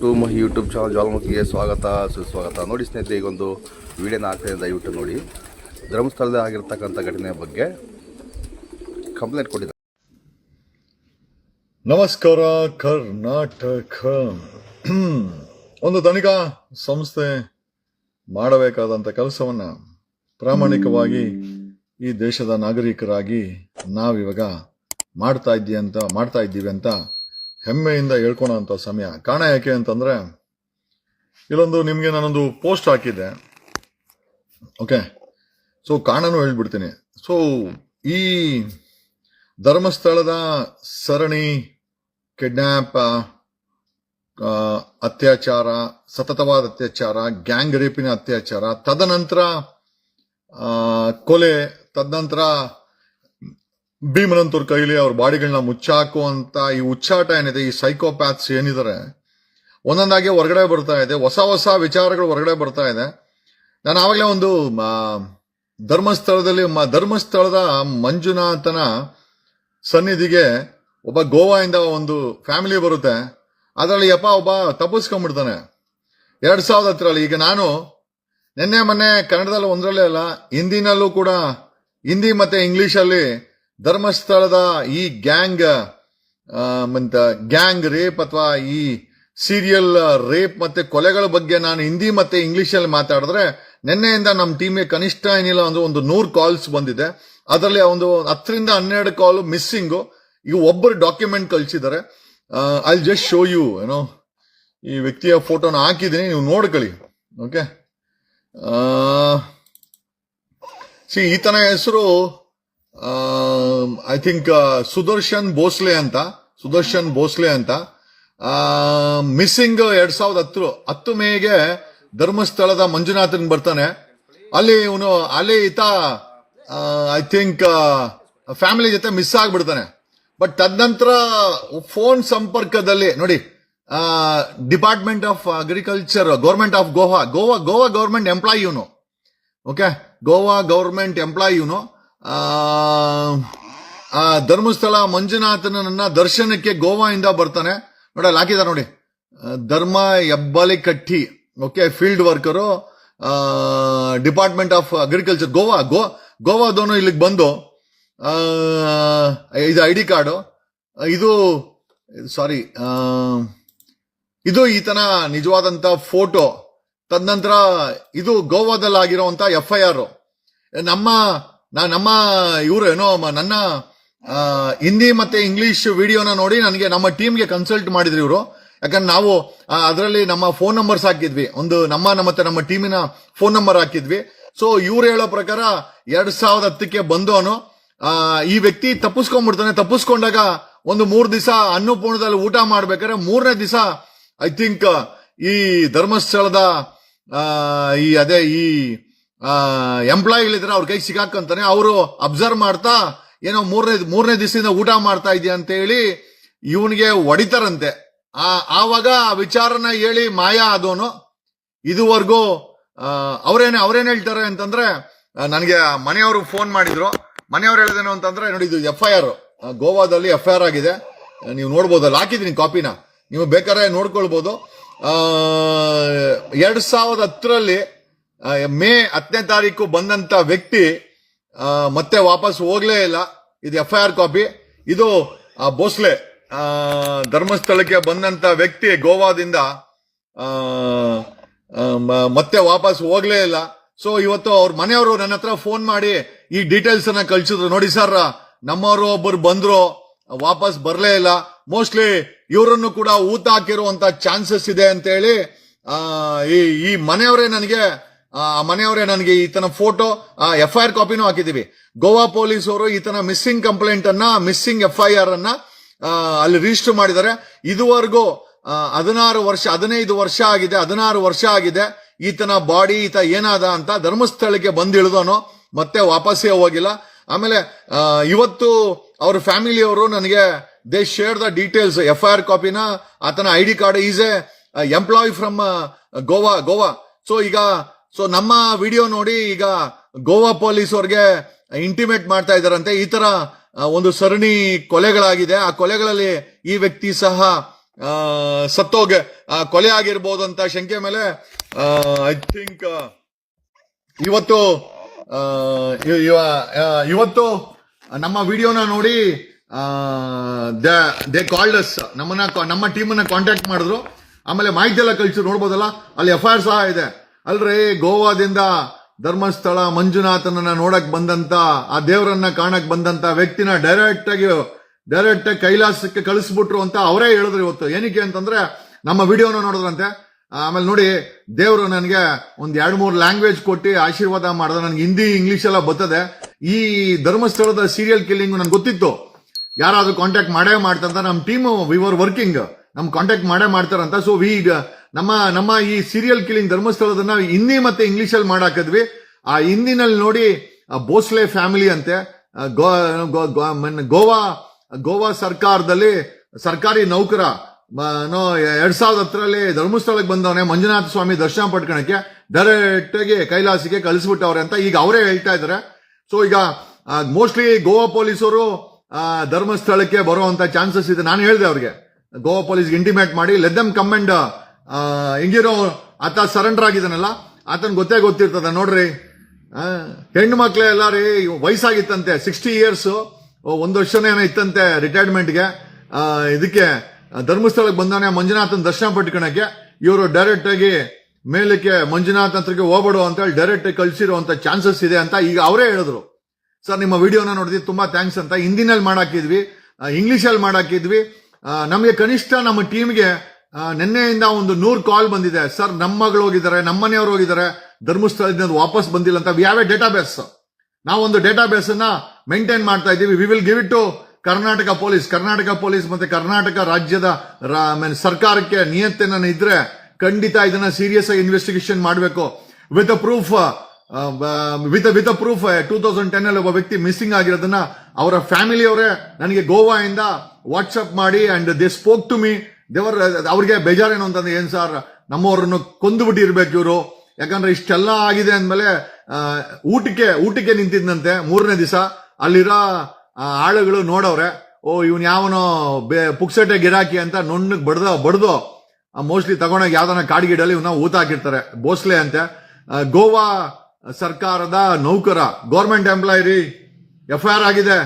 To my YouTube channel ಜ್ವಾಲಾಮುಖಿಗೆ ಸ್ವಾಗತ, ಸುಸ್ವಾಗತ. ನೋಡಿ ಸ್ನೇಹಿತರೆ, ಈಗೊಂದು ವಿಡಿಯೋನ ಆಗ್ತಾಯಿದೆ ದಯವಿಟ್ಟು ನೋಡಿ. ಧರ್ಮಸ್ಥಳದಲ್ಲಿ ಆಗಿರ್ತಕ್ಕಂಥ ಘಟನೆಯ ಬಗ್ಗೆ ಕಂಪ್ಲೇಂಟ್ ಕೊಟ್ಟಿದ್ದಾರೆ. ನಮಸ್ಕಾರ, ಕರ್ನಾಟಕ. ಒಂದು ತನಿಖಾ ಸಂಸ್ಥೆ ಮಾಡಬೇಕಾದಂಥ ಕೆಲಸವನ್ನು ಪ್ರಾಮಾಣಿಕವಾಗಿ ಈ ದೇಶದ ನಾಗರಿಕರಾಗಿ ನಾವಿವಾಗ ಮಾಡ್ತಾ ಇದ್ದೀವಿ ಅಂತ ಮಾಡ್ತಾ ಇದ್ದೀವಿ ಅಂತ ಹೆಮ್ಮೆಯಿಂದ ಹೇಳ್ಕೊಳೋಂಥ ಸಮಯ. ಕಾರಣ ಯಾಕೆ ಅಂತಂದ್ರೆ, ಇಲ್ಲೊಂದು ನಿಮಗೆ ನಾನೊಂದು ಪೋಸ್ಟ್ ಹಾಕಿದ್ದೆ. ಓಕೆ ಸೊ ಕಾರಣನೂ ಹೇಳ್ಬಿಡ್ತೀನಿ. ಸೊ ಈ ಧರ್ಮಸ್ಥಳದ ಸರಣಿ ಕಿಡ್ನ್ಯಾಪ್ ಅತ್ಯಾಚಾರ, ಸತತವಾದ ಅತ್ಯಾಚಾರ ಗ್ಯಾಂಗ್ ರೇಪಿನ ಅತ್ಯಾಚಾರ, ತದನಂತರ ಕೊಲೆ, ತದನಂತರ ಭೀಮನಂತೂರ್ ಕೈಲಿ ಅವ್ರ ಬಾಡಿಗಳನ್ನ ಮುಚ್ಚಾಕುವಂತ ಈ ಉಚ್ಚಾಟ ಏನಿದೆ, ಈ ಸೈಕೋಪ್ಯಾಥ್ಸ್ ಏನಿದ್ದಾರೆ ಒಂದೊಂದಾಗಿ ಹೊರಗಡೆ ಬರ್ತಾ ಇದೆ, ಹೊಸ ಹೊಸ ವಿಚಾರಗಳು ಹೊರಗಡೆ ಬರ್ತಾ ಇದೆ. ನಾನು ಆವಾಗಲೇ ಒಂದು ಧರ್ಮಸ್ಥಳದಲ್ಲಿ ಧರ್ಮಸ್ಥಳದ ಮಂಜುನಾಥನ ಸನ್ನಿಧಿಗೆ ಒಬ್ಬ ಗೋವಾದಿಂದ ಒಂದು ಫ್ಯಾಮಿಲಿ ಬರುತ್ತೆ. ಅದರಲ್ಲಿ ಯಪ್ಪ ಒಬ್ಬ ತಪ್ಪಿಸ್ಕೊಂಡ್ಬಿಡ್ತಾನೆ. ಎರಡು ಸಾವಿರದ ಹತ್ತರಲ್ಲಿ ಈಗ ನಾನು ನಿನ್ನೆ ಮೊನ್ನೆ ಕನ್ನಡದಲ್ಲಿ ಒಂದರಲ್ಲೇ ಅಲ್ಲ, ಹಿಂದಿನಲ್ಲೂ ಕೂಡ ಹಿಂದಿ ಮತ್ತೆ ಇಂಗ್ಲಿಷಲ್ಲಿ ಧರ್ಮಸ್ಥಳದ ಈ ಗ್ಯಾಂಗ್ ಮಂತ ಗ್ಯಾಂಗ್ ರೇಪ್ ಅಥವಾ ಈ ಸೀರಿಯಲ್ ರೇಪ್ ಮತ್ತೆ ಕೊಲೆಗಳ ಬಗ್ಗೆ ನಾನು ಹಿಂದಿ ಮತ್ತೆ ಇಂಗ್ಲಿಷಲ್ಲಿ ಮಾತಾಡಿದ್ರೆ ನಿನ್ನೆಯಿಂದ ನಮ್ಮ ಟೀಮ್ಗೆ ಕನಿಷ್ಠ ಏನಿಲ್ಲ ಅಂದ್ರೆ ಒಂದು ನೂರು ಕಾಲ್ಸ್ ಬಂದಿದೆ. ಅದರಲ್ಲಿ ಒಂದು ಹತ್ತರಿಂದ ಹನ್ನೆರಡು ಕಾಲ್ ಮಿಸ್ಸಿಂಗು ಈಗ ಒಬ್ಬರು ಡಾಕ್ಯುಮೆಂಟ್ ಕಳಿಸಿದ್ದಾರೆ. ಐ ಜಸ್ಟ್ ಶೋ ಯು ಏನೋ ಈ ವ್ಯಕ್ತಿಯ ಫೋಟೋನ ಹಾಕಿದ್ದೀನಿ, ನೀವು ನೋಡ್ಕೊಳ್ಳಿ. ಓಕೆ ಸಿ ಈತನ ಹೆಸರು ಐ ಥಿಂಕ್ ಸುದರ್ಶನ್ ಭೋಸ್ಲೆ ಅಂತ ಸುದರ್ಶನ್ ಭೋಸ್ಲೆ ಅಂತ ಮಿಸ್ಸಿಂಗ್ ಎರಡ್ ಸಾವಿರದ ಹತ್ತು ಹತ್ತು ಮೇಗೆ ಧರ್ಮಸ್ಥಳದ ಮಂಜುನಾಥನ್ ಬರ್ತಾನೆ. ಅಲ್ಲಿ ಇವನು, ಅಲ್ಲಿ ಈತ ಐ ಥಿಂಕ್ ಫ್ಯಾಮಿಲಿ ಜೊತೆ ಮಿಸ್ ಆಗ್ಬಿಡ್ತಾನೆ. ಬಟ್ ತದನಂತರ ಫೋನ್ ಸಂಪರ್ಕದಲ್ಲಿ, ನೋಡಿ department of agriculture government of Goa Goa Goa government employee ಇವನು. ಓಕೆ ಗೋವಾ ಗೌರ್ಮೆಂಟ್ ಎಂಪ್ಲಾಯಿ ಇವನು. ಧರ್ಮಸ್ಥಳ ಮಂಜುನಾಥನನ್ನ ದರ್ಶನಕ್ಕೆ ಗೋವಾದಿಂದ ಬರ್ತಾನೆ. ನೋಡಿ ಅಲ್ಲಿ ನೋಡಿ. Dharma Hebbali Katti okay field worker department of agriculture Goa ಗೋ ಗೋವಾದವನು ಇಲ್ಲಿಗೆ ಬಂದು ಆ, ಇದು ಐ ಡಿ ಕಾರ್ಡು ಇದು ಸಾರಿ ಇದು ಈತನ ನಿಜವಾದಂತ ಫೋಟೋ. ತದನಂತರ ಇದು ಗೋವಾದಲ್ಲಿ ಆಗಿರುವಂತ ಎಫ್ ಐ ಆರ್ ನಮ್ಮ ನಾ- ನಮ್ಮ ಇವರು ಏನೋ ನನ್ನ ಹಿಂದಿ ಮತ್ತೆ ಇಂಗ್ಲಿಷ್ ವಿಡಿಯೋನ ನೋಡಿ ನನಗೆ ನಮ್ಮ ಟೀಮ್ಗೆ ಕನ್ಸಲ್ಟ್ ಮಾಡಿದ್ರು ಇವರು. ಯಾಕಂದ್ರೆ ನಾವು ಅದರಲ್ಲಿ ನಮ್ಮ ಫೋನ್ ನಂಬರ್ಸ್ ಹಾಕಿದ್ವಿ. ಒಂದು ನಮ್ಮ ಮತ್ತೆ ನಮ್ಮ ಟೀಮಿನ ಫೋನ್ ನಂಬರ್ ಹಾಕಿದ್ವಿ. ಸೊ ಇವ್ರು ಹೇಳೋ ಪ್ರಕಾರ ಎರಡ್ ಸಾವಿರದ ಹತ್ತಕ್ಕೆ ಬಂದವನು ಈ ವ್ಯಕ್ತಿ ತಪ್ಪಿಸ್ಕೊಂಡ್ಬಿಡ್ತಾನೆ. ತಪ್ಪಿಸ್ಕೊಂಡಾಗ ಒಂದು ಮೂರು ದಿವಸ ಅನ್ನಪೂರ್ಣದಲ್ಲಿ ಊಟ ಮಾಡ್ಬೇಕಾದ್ರೆ ಮೂರನೇ ದಿವಸ ಐ ಥಿಂಕ್ ಈ ಧರ್ಮಸ್ಥಳದ ಈ, ಅದೇ, ಈ ಎಂಪ್ಲಾಯಿಗಳಿದ್ರೆ ಅವ್ರ ಕೈ ಸಿಗಾಕಂತಾನೆ ಅವರು ಅಬ್ಸರ್ವ್ ಮಾಡ್ತಾ, ಏನೋ ಮೂರನೇ ಮೂರನೇ ದಿವಸದಿಂದ ಊಟ ಮಾಡ್ತಾ ಇದೆಯಾ ಅಂತ ಹೇಳಿ ಇವನಿಗೆ ಹೊಡಿತಾರಂತೆ. ಆ, ಆವಾಗ ವಿಚಾರನ ಹೇಳಿ ಮಾಯಾ ಆದವನು. ಇದುವರೆಗೂ ಅವ್ರೇನೆ, ಅವ್ರೇನ್ ಹೇಳ್ತಾರೆ ಅಂತಂದ್ರೆ ನನಗೆ ಮನೆಯವರು ಫೋನ್ ಮಾಡಿದ್ರು. ಮನೆಯವ್ರು ಹೇಳಿದೇನು ಅಂತಂದ್ರೆ, ನೋಡಿ ಇದು ಎಫ್ ಐ ಆರ್ ಗೋವಾದಲ್ಲಿ ಎಫ್ ಐ ಆರ್ ಆಗಿದೆ. ನೀವು ನೋಡ್ಬೋದು ಅಲ್ಲಿ ಹಾಕಿದ್ದೀನಿ ಕಾಪಿನ. ನೀವು ಬೇಕಾದ್ರೆ ನೋಡ್ಕೊಳ್ಬೋದು. ಎರಡು ಸಾವಿರದ ಹತ್ತರಲ್ಲಿ ಮೇ ಹತ್ತನೇ ತಾರೀಕು ಬಂದಂತ ವ್ಯಕ್ತಿ ಮತ್ತೆ ವಾಪಸ್ ಹೋಗ್ಲೇ ಇಲ್ಲ. ಇದು ಎಫ್ ಐ ಆರ್ ಕಾಪಿ. ಇದು ಭೋಸ್ಲೆ ಧರ್ಮಸ್ಥಳಕ್ಕೆ ಬಂದಂತ ವ್ಯಕ್ತಿ ಗೋವಾದಿಂದ ಮತ್ತೆ ವಾಪಸ್ ಹೋಗ್ಲೇ ಇಲ್ಲ. ಸೊ ಇವತ್ತು ಅವ್ರ ಮನೆಯವರು ನನ್ನ ಹತ್ರ ಫೋನ್ ಮಾಡಿ ಈ ಡೀಟೇಲ್ಸ್ ಅನ್ನ ಕಳ್ಸಿದ್ರು. ನೋಡಿ ಸರ್ ನಮ್ಮವರು ಒಬ್ಬರು ಬಂದ್ರು, ವಾಪಸ್ ಬರಲೇ ಇಲ್ಲ. ಮೋಸ್ಟ್ಲಿ ಇವರನ್ನು ಕೂಡ ಊತ ಹಾಕಿರುವಂತ ಚಾನ್ಸಸ್ ಇದೆ ಅಂತ ಹೇಳಿ ಈ ಮನೆಯವರೇ ನನಗೆ ಮನೆಯವರೇ ನನಗೆ ಈತನ ಫೋಟೋ ಎಫ್ ಐ ಆರ್ ಕಾಪಿನೂ ಹಾಕಿದ್ದೀವಿ. ಗೋವಾ ಪೊಲೀಸ್ ಅವರು ಈತನ ಮಿಸ್ಸಿಂಗ್ ಕಂಪ್ಲೇಂಟ್ ಅನ್ನ ಮಿಸ್ಸಿಂಗ್ ಎಫ್ ಐ ಆರ್ ಅನ್ನ ಅಲ್ಲಿ ರಿಜಿಸ್ಟರ್ ಮಾಡಿದ್ದಾರೆ. ಇದುವರೆಗೂ ಆ, ಹದಿನಾರು ವರ್ಷ ಹದಿನೈದು ವರ್ಷ ಆಗಿದೆ ಹದಿನಾರು ವರ್ಷ ಆಗಿದೆ. ಈತನ ಬಾಡಿ ಈತ ಏನಾದ ಅಂತ ಧರ್ಮಸ್ಥಳಕ್ಕೆ ಬಂದಿಳಿದೋನು ಮತ್ತೆ ವಾಪಸ್ಸೇ ಹೋಗಿಲ್ಲ. ಆಮೇಲೆ ಆ, ಇವತ್ತು ಅವ್ರ ಫ್ಯಾಮಿಲಿಯವರು ನನಗೆ they share the details F I R ಕಾಪಿನ ಆತನ I D card is a employee from Goa Goa. So ಈಗ ಸೊ ನಮ್ಮ ವಿಡಿಯೋ ನೋಡಿ ಈಗ ಗೋವಾ ಪೊಲೀಸ್ ಅವ್ರಿಗೆ ಇಂಟಿಮೇಟ್ ಮಾಡ್ತಾ ಇದಾರಂತೆ ಈ ತರ ಒಂದು ಸರಣಿ ಕೊಲೆಗಳಾಗಿದೆ. ಆ ಕೊಲೆಗಳಲ್ಲಿ ಈ ವ್ಯಕ್ತಿ ಸಹ ಸತ್ತೋಗೆ ಕೊಲೆ ಆಗಿರ್ಬೋದು ಅಂತ ಶಂಕೆ ಮೇಲೆ ಐ ಥಿಂಕ್ ಇವತ್ತು ಇವತ್ತು ನಮ್ಮ ವಿಡಿಯೋನ ನೋಡಿ ದೇ ಕಾಲ್ಡಸ್ ನಮ್ಮನ್ನ, ನಮ್ಮ ಟೀಮನ್ನ ಕಾಂಟ್ಯಾಕ್ಟ್ ಮಾಡಿದ್ರು. ಆಮೇಲೆ ಮಾಹಿತಿ ಎಲ್ಲ ಕಳಿಸಿದ್ರು ನೋಡ್ಬೋದಲ್ಲ? ಅಲ್ಲಿ ಎಫ್ ಐ ಆರ್ ಸಹ ಇದೆ. ಅಲ್ರಿ, ಗೋವಾದಿಂದ ಧರ್ಮಸ್ಥಳ ಮಂಜುನಾಥನನ್ನ ನೋಡಕ್ ಬಂದಂತ, ಆ ದೇವರನ್ನ ಕಾಣಕ್ ಬಂದಂತ ವ್ಯಕ್ತಿನ ಡೈರೆಕ್ಟ್ ಆಗಿ ಡೈರೆಕ್ಟ್ ಆಗಿ ಕೈಲಾಸಕ್ಕೆ ಕಳಿಸ್ಬಿಟ್ರು ಅಂತ ಅವರೇ ಹೇಳಿದ್ರು ಇವತ್ತು. ಏನಕ್ಕೆ ಅಂತಂದ್ರೆ, ನಮ್ಮ ವಿಡಿಯೋನ ನೋಡಿದ್ರಂತೆ. ಆಮೇಲೆ ನೋಡಿ, ದೇವರು ನನಗೆ ಒಂದ್ ಎರಡು ಮೂರು ಲ್ಯಾಂಗ್ವೇಜ್ ಕೊಟ್ಟು ಆಶೀರ್ವಾದ ಮಾಡಿದ. ನನ್ಗೆ ಹಿಂದಿ ಇಂಗ್ಲಿಷ್ ಎಲ್ಲ ಬರ್ತದೆ. ಈ ಧರ್ಮಸ್ಥಳದ ಸೀರಿಯಲ್ ಕಿಲ್ಲಿಂಗ್ ನನ್ಗೆ ಗೊತ್ತಿತ್ತು. ಯಾರಾದ್ರೂ ಕಾಂಟ್ಯಾಕ್ಟ್ ಮಾಡೇ ಮಾಡ್ತಾರಂತ ನಮ್ಮ ಟೀಮ್ ವಿ ವರ್ ವರ್ಕಿಂಗ್ ನಮ್ ಕಾಂಟ್ಯಾಕ್ಟ್ ಮಾಡೇ ಮಾಡ್ತಾರಂತ. ಸೊ ವಿ ನಮ್ಮ ನಮ್ಮ ಈ ಸೀರಿಯಲ್ ಕಿಲ್ಲಿಂಗ್ ಧರ್ಮಸ್ಥಳದನ್ನ ಹಿಂದಿ ಮತ್ತೆ ಇಂಗ್ಲಿಷ್ ಅಲ್ಲಿ ಮಾಡಾಕಿದ್ವಿ. ಆ ಹಿಂದಿನಲ್ಲಿ ನೋಡಿ ಬೋಸ್ಲೆ ಫ್ಯಾಮಿಲಿ ಅಂತೆ ಗೋವಾ ಗೋವಾ ಸರ್ಕಾರದಲ್ಲಿ ಸರ್ಕಾರಿ ನೌಕರ ಎರಡ್ ಸಾವಿರದ ಹತ್ತರಲ್ಲಿ ಧರ್ಮಸ್ಥಳಕ್ಕೆ ಬಂದವನೆ ಮಂಜುನಾಥ ಸ್ವಾಮಿ ದರ್ಶನ ಪಡ್ಕೊಳಕ್ಕೆ ಡೈರೆಕ್ಟ್ ಆಗಿ ಕೈಲಾಸಿಗೆ ಕಳಿಸ್ಬಿಟ್ಟವ್ರೆ ಅಂತ ಈಗ ಅವರೇ ಹೇಳ್ತಾ ಇದಾರೆ. ಸೊ ಈಗ ಮೋಸ್ಟ್ಲಿ ಗೋವಾ ಪೊಲೀಸರು ಧರ್ಮಸ್ಥಳಕ್ಕೆ ಬರುವಂತ ಚಾನ್ಸಸ್ ಇದೆ. ನಾನು ಹೇಳಿದೆ ಅವ್ರಿಗೆ. ಗೋವಾ ಪೊಲೀಸ್ ಇಂಟಿಮೇಟ್ ಮಾಡಿ ಲೆದಮ್ ದಮ್ ಕಮೆಂಡ್ ಹಿಂಗಿರೋ ಆತ ಸರೆಂಡರ್ ಆಗಿದ್ದಾನಲ್ಲ, ಆತನ ಗೊತ್ತೇ ಗೊತ್ತಿರ್ತದ, ನೋಡ್ರಿ. ಹೆಣ್ಣು ಮಕ್ಳೇ ಎಲ್ಲ ರೀ ವಯಸ್ಸಾಗಿತ್ತಂತೆ ಸಿಕ್ಸ್ಟಿ ಇಯರ್ಸ್ ಒಂದು ವರ್ಷನೇ ಏನೋ ಇತ್ತಂತೆ ರಿಟೈರ್ಮೆಂಟ್ಗೆ ಇದಕ್ಕೆ ಧರ್ಮಸ್ಥಳಕ್ಕೆ ಬಂದವನೇ ಮಂಜುನಾಥನ್ ದರ್ಶನ ಪಟ್ಕೊಳಕ್ಕೆ ಇವರು ಡೈರೆಕ್ಟ್ ಆಗಿ ಮೇಲಕ್ಕೆ ಮಂಜುನಾಥ್ ಹತ್ರಕ್ಕೆ ಹೋಗ್ಬೇಡು ಅಂತ ಹೇಳಿ ಡೈರೆಕ್ಟ್ ಕಳಿಸಿರುವಂತ ಚಾನ್ಸಸ್ ಇದೆ ಅಂತ ಈಗ ಅವರೇ ಹೇಳಿದ್ರು. ಸರ್, ನಿಮ್ಮ ವಿಡಿಯೋನ ನೋಡಿದ್ವಿ ತುಂಬಾ ಥ್ಯಾಂಕ್ಸ್ ಅಂತ. ಹಿಂದಿನಲ್ಲಿ ಮಾಡಾಕಿದ್ವಿ ಇಂಗ್ಲಿಷಲ್ಲಿ ಮಾಡಾಕಿದ್ವಿ. ನಮಗೆ ಕನಿಷ್ಠ ನಮ್ಮ ಟೀಮ್ಗೆ ನಿನ್ನೆಯಿಂದ ಒಂದು ನೂರು ಕಾಲ್ ಬಂದಿದೆ. ಸರ್ ನಮ್ಮ ಮಗಳು ಹೋಗಿದ್ದಾರೆ ನಮ್ಮ ಮನೆಯವರು ಹೋಗಿದ್ದಾರೆ, ಧರ್ಮಸ್ಥಳದಿಂದ ವಾಪಸ್ ಬಂದಿಲ್ಲ ಅಂತ. We have a database ನಾವೊಂದು ಡೇಟಾ ಬೇಸ್ ಅನ್ನ ಮೇಂಟೈನ್ ಮಾಡ್ತಾ ಇದ್ದೀವಿ. We will give it to Karnataka police. Karnataka police ಮತ್ತೆ ಕರ್ನಾಟಕ ರಾಜ್ಯದ ಸರ್ಕಾರಕ್ಕೆ ನಿಯಂತ್ರಣ ಇದ್ರೆ ಖಂಡಿತ ಇದನ್ನ ಸೀರಿಯಸ್ ಆಗಿ ಇನ್ವೆಸ್ಟಿಗೇಷನ್ ಮಾಡಬೇಕು. With a proof with with a proof two thousand ten ಅಲ್ಲಿ ಒಬ್ಬ ವ್ಯಕ್ತಿ ಮಿಸ್ಸಿಂಗ್ ಆಗಿರೋದನ್ನ ಅವರ ಫ್ಯಾಮಿಲಿಯವರೇ ನನಗೆ ಗೋವಾ ಇಂದ ವಾಟ್ಸ್ಆಪ್ ಮಾಡಿ and they spoke to me ದೇವರ್, ಅವ್ರಿಗೆ ಬೇಜಾರೇನು ಅಂತಂದ್ರೆ ಏನ್ ಸರ್, ನಮ್ಮವ್ರನ್ನು ಕೊಂದು ಬಿಟ್ಟಿರ್ಬೇಕು ಇವರು ಯಾಕಂದ್ರೆ ಇಷ್ಟೆಲ್ಲ ಆಗಿದೆ ಅಂದಮೇಲೆ ಊಟಕ್ಕೆ ಊಟಕ್ಕೆ ನಿಂತಿದ್ದಂತೆ ಮೂರನೇ ದಿವಸ. ಅಲ್ಲಿರೋ ಆಳುಗಳು ನೋಡವ್ರೆ, ಓ, ಇವನ್ ಯಾವನೋ ಬೇ ಪುಕ್ಸಟೆ ಗಿರಾಕಿ ಅಂತ ನೊಣ್ಣಗ್ ಬಡ್ದ, ಬಡ್ದು ಮೋಸ್ಟ್ಲಿ ತಗೊಂಡೋಗಿ ಯಾವ್ದಾನ ಕಾಡ್ಗಿಡಲ್ಲಿ ಇವನ್ನ ಊತ ಹಾಕಿರ್ತಾರೆ. ಭೋಸ್ಲೆ ಅಂತೆ. ಗೋವಾ ಸರ್ಕಾರದ ನೌಕರ government employee F I R ಆಗಿದೆ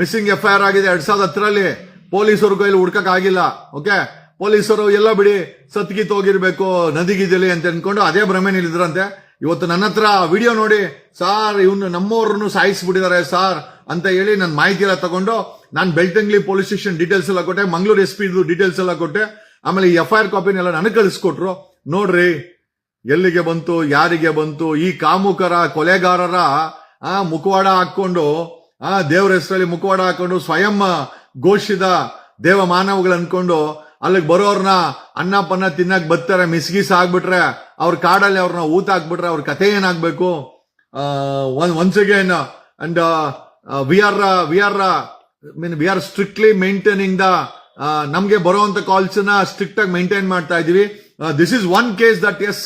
ಮಿಸ್ಸಿಂಗ್ ಎಫ್ ಐ ಆರ್ ಆಗಿದೆ ಎರಡ್ ಸಾವಿರದ ಹತ್ತರಲ್ಲಿ. ಪೊಲೀಸರು ಕೈಲಿ ಹುಡ್ಕಕ್ ಆಗಿಲ್ಲ ಓಕೆ ಪೊಲೀಸರು ಎಲ್ಲ ಬಿಡಿ, ಸತ್ಗಿತ್ ಹೋಗಿರ್ಬೇಕು ನದಿಗಿದಲಿ ಅಂತ ಅನ್ಕೊಂಡು ಅದೇ ಭ್ರಮೆನಿಲ್ಲಿದ್ರಂತೆ ಇವತ್ತು ನನ್ನ ಹತ್ರ ವಿಡಿಯೋ ನೋಡಿ, ಸಾರ್, ಇವ್ನು ನಮ್ಮವ್ರನ್ನು ಸಾಯಿಸ್ಬಿಟ್ಟಿದ್ದಾರೆ ಸಾರ್ ಅಂತ ಹೇಳಿ ನನ್ನ ಮಾಹಿತಿ ಎಲ್ಲ ತಗೊಂಡು ನಾನು ಬೆಳ್ತಂಗ್ಲಿ ಪೊಲೀಸ್ ಸ್ಟೇಷನ್ ಡೀಟೇಲ್ಸ್ ಎಲ್ಲ ಕೊಟ್ಟೆ, ಮಂಗಳೂರು ಎಸ್ ಪಿ ಡೀಟೇಲ್ಸ್ ಎಲ್ಲ ಕೊಟ್ಟೆ. ಆಮೇಲೆ ಎಫ್ ಐ ಆರ್ ಕಾಪಿನೆಲ್ಲ ನನಗೆ ಕಳಿಸ್ಕೊಟ್ರು. ನೋಡ್ರಿ, ಎಲ್ಲಿಗೆ ಬಂತು, ಯಾರಿಗೆ ಬಂತು, ಈ ಕಾಮುಕರ, ಕೊಲೆಗಾರರ, ಆ, ಮುಖವಾಡ ಹಾಕೊಂಡು ಆ, ದೇವರ ಹೆಸರಲ್ಲಿ ಮುಖವಾಡ ಹಾಕೊಂಡು ಸ್ವಯಂ ಘೋಷಿತ ದೇವ ಮಾನವಗಳು ಅನ್ಕೊಂಡು ಅಲ್ಲಿಗೆ ಬರೋರ್ನ ಅನ್ನ ಪನ್ನ ತಿನ್ನಕ್ ಬತ್ತಾರೆ ಮಿಸ್ಗಿಸ್ ಆಗ್ಬಿಟ್ರೆ ಅವ್ರ ಕಾಡಲ್ಲಿ ಅವ್ರನ್ನ ಊತ ಹಾಕ್ಬಿಟ್ರೆ ಅವ್ರ ಕಥೆ ಏನಾಗ್ಬೇಕು? Once again and we are we are mean we are strictly maintaining the ನಮ್ಗೆ ಬರುವಂತ ಕಾಲ್ಸ್ನ ಸ್ಟ್ರಿಕ್ಟ್ ಆಗಿ ಮೇಂಟೈನ್ ಮಾಡ್ತಾ ಇದೀವಿ. This is one case that is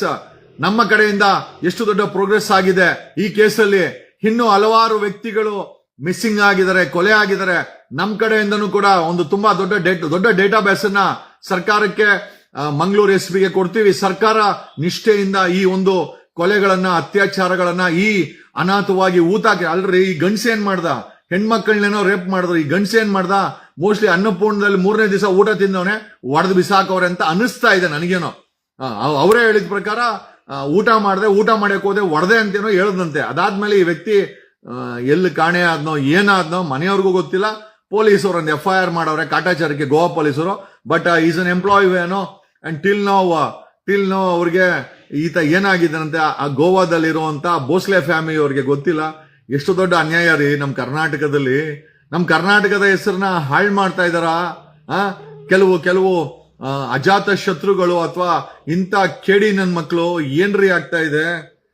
ನಮ್ಮ ಕಡೆಯಿಂದ ಎಷ್ಟು ದೊಡ್ಡ ಪ್ರೋಗ್ರೆಸ್ ಆಗಿದೆ ಈ ಕೇಸಲ್ಲಿ ಇನ್ನು ಹಲವಾರು ವ್ಯಕ್ತಿಗಳು ಮಿಸ್ಸಿಂಗ್ ಆಗಿದ್ದಾರೆ, ಕೊಲೆ ಆಗಿದ್ದಾರೆ ನಮ್ಮ ಕಡೆಯಿಂದನೂ ಕೂಡ ಒಂದು ತುಂಬಾ ದೊಡ್ಡ ಡೇಟ್ ದೊಡ್ಡ ಡೇಟಾ ಬೇಸ್ ಅನ್ನ ಸರ್ಕಾರಕ್ಕೆ ಮಂಗಳೂರು ಎಸ್ ಪಿಗೆ ಕೊಡ್ತೀವಿ. ಸರ್ಕಾರ ನಿಷ್ಠೆಯಿಂದ ಈ ಒಂದು ಕೊಲೆಗಳನ್ನ, ಅತ್ಯಾಚಾರಗಳನ್ನ ಈ ಅನಾಥವಾಗಿ ಊತಾಕಿ ಅಲ್ರಿ, ಈ ಗಂಡ್ಸೆ ಏನ್ ಮಾಡ್ದ? ಹೆಣ್ಮಕ್ಳನ್ನೇನೋ ರೇಪ್ ಮಾಡಿದ್ರು. ಈ ಗಂಡ್ಸೆ ಏನ್ ಮಾಡ್ದ? ಮೋಸ್ಟ್ಲಿ ಅನ್ನಪೂರ್ಣದಲ್ಲಿ ಮೂರನೇ ದಿವಸ ಊಟ ತಿಂದವನೆ ಒಡೆದು ಬಿಸಾಕವ್ರೆ ಅಂತ ಅನಿಸ್ತಾ ಇದೆ ನನಗೇನೋ. ಅವರೇ ಹೇಳಿದ ಪ್ರಕಾರ ಊಟ ಮಾಡಿದೆ, ಊಟ ಮಾಡಕ್ ಹೋದೆ, ಒಡೆದೆ ಅಂತೇನೋ ಹೇಳದಂತೆ. ಅದಾದ್ಮೇಲೆ ಈ ವ್ಯಕ್ತಿ ಎಲ್ಲಿ ಕಾಣೆ ಆದ್ನೋ ಏನಾದ್ನೋ ಮನೆಯವ್ರಿಗೂ ಗೊತ್ತಿಲ್ಲ. ಪೊಲೀಸರು ಒಂದು ಎಫ್ ಐ ಆರ್ ಮಾಡವ್ರೆ ಕಾಟಾಚಾರಕ್ಕೆ ಗೋವಾ ಪೊಲೀಸರು. ಬಟ್ ಈಸ್ ಅನ್ ಎಂಪ್ಲಾಯ್ ಏನೋ and till now till now ಅವ್ರಿಗೆ ಈತ ಏನಾಗಿದ್ದಾನಂತೆ, ಆ ಗೋವಾದಲ್ಲಿರುವಂತ ಭೋಸ್ಲೆ ಫ್ಯಾಮಿಲಿ ಅವ್ರಿಗೆ ಗೊತ್ತಿಲ್ಲ. ಎಷ್ಟು ದೊಡ್ಡ ಅನ್ಯಾಯ ರೀ ನಮ್ಮ ಕರ್ನಾಟಕದಲ್ಲಿ. ನಮ್ಮ ಕರ್ನಾಟಕದ ಹೆಸರನ್ನ ಹಾಳು ಮಾಡ್ತಾ ಇದಾರ ಕೆಲವು ಕೆಲವು ಅಜಾತ ಶತ್ರುಗಳು ಅಥವಾ ಇಂಥ ಕೇಡಿ ನನ್ನ ಮಕ್ಕಳು ಏನ್ರಿ ಆಗ್ತಾ ಇದೆ?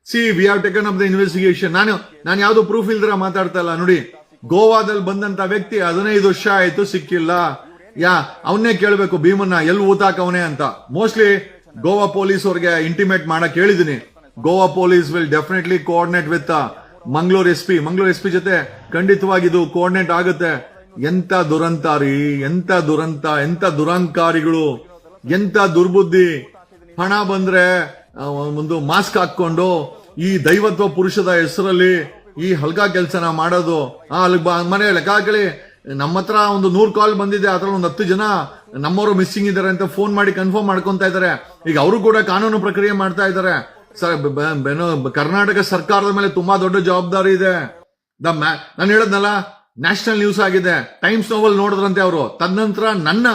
See we have taken up the investigation ನಾನು ನಾನು ಯಾವ್ದು ಪ್ರೂಫ್ ಇಲ್ದ್ರ ಮಾತಾಡ್ತಾ ಇಲ್ಲ, ನೋಡಿ. ಗೋವಾದಲ್ಲಿ ಬಂದಂತ ವ್ಯಕ್ತಿ ಹದಿನೈದು ವರ್ಷ ಆಯ್ತು, ಸಿಕ್ಕಿಲ್ಲ. ಯಾ, ಅವನ್ನೇ ಕೇಳಬೇಕು, ಭೀಮನ್ನ ಎಲ್ಲಿ ಊತಾಕವನೇ ಅಂತ. ಮೋಸ್ಟ್ಲಿ ಗೋವಾ ಪೊಲೀಸ್ ಅವ್ರಿಗೆ ಇಂಟಿಮೇಟ್ ಮಾಡಕ್ ಹೇಳಿದೀನಿ. Goa police will definitely coordinate with Mangaluru S P Mangaluru S P ಜೊತೆ ಖಂಡಿತವಾಗಿ ಇದು ಕೋಆರ್ಡಿನೇಟ್ ಆಗುತ್ತೆ. ಎಂತ ದುರಂತ ರೀ ಎಂತ ದುರಂತ, ಎಂತ ದುರಂಕಾರಿಗಳು, ಎಂತ ದುರ್ಬುದ್ಧಿ. ಹಣ ಬಂದ್ರೆ ಒಂದು ಮಾಸ್ಕ್ ಹಾಕೊಂಡು ಈ ದೈವತ್ವ ಪುರುಷದ ಹೆಸರಲ್ಲಿ ಈ ಹಲ್ಗ ಕೆಲಸನ ಮಾಡೋದು. ಆ ಅಲ್ಲಿ ಬಾ, ಮನೆ ಲೆಕ್ಕ ಹಾಕಲಿ ನಮ್ಮ ಹತ್ರ ಒಂದು ನೂರ್ ಕಾಲ್ ಬಂದಿದೆ, ಅದ್ರಲ್ಲಿ ಒಂದು ಹತ್ತು ಜನ ನಮ್ಮವರು ಮಿಸ್ಸಿಂಗ್ ಇದ್ದಾರೆ ಅಂತ ಫೋನ್ ಮಾಡಿ ಕನ್ಫರ್ಮ್ ಮಾಡ್ಕೊಂತ ಇದ್ದಾರೆ ಈಗ ಅವರು ಕೂಡ ಕಾನೂನು ಪ್ರಕ್ರಿಯೆ ಮಾಡ್ತಾ ಇದ್ದಾರೆ ಸರ್ ಕರ್ನಾಟಕ ಸರ್ಕಾರದ ಮೇಲೆ ತುಂಬಾ ದೊಡ್ಡ ಜವಾಬ್ದಾರಿ ಇದೆ. ದ ನಾನು ಹೇಳದ್ನಲ್ಲ ನ್ಯಾಷನಲ್ ನ್ಯೂಸ್ ಆಗಿದೆ. ಟೈಮ್ಸ್ ನೋವಲ್ ನೋಡಿದ್ರಂತೆ ಅವರು. ತದನಂತರ ನನ್ನ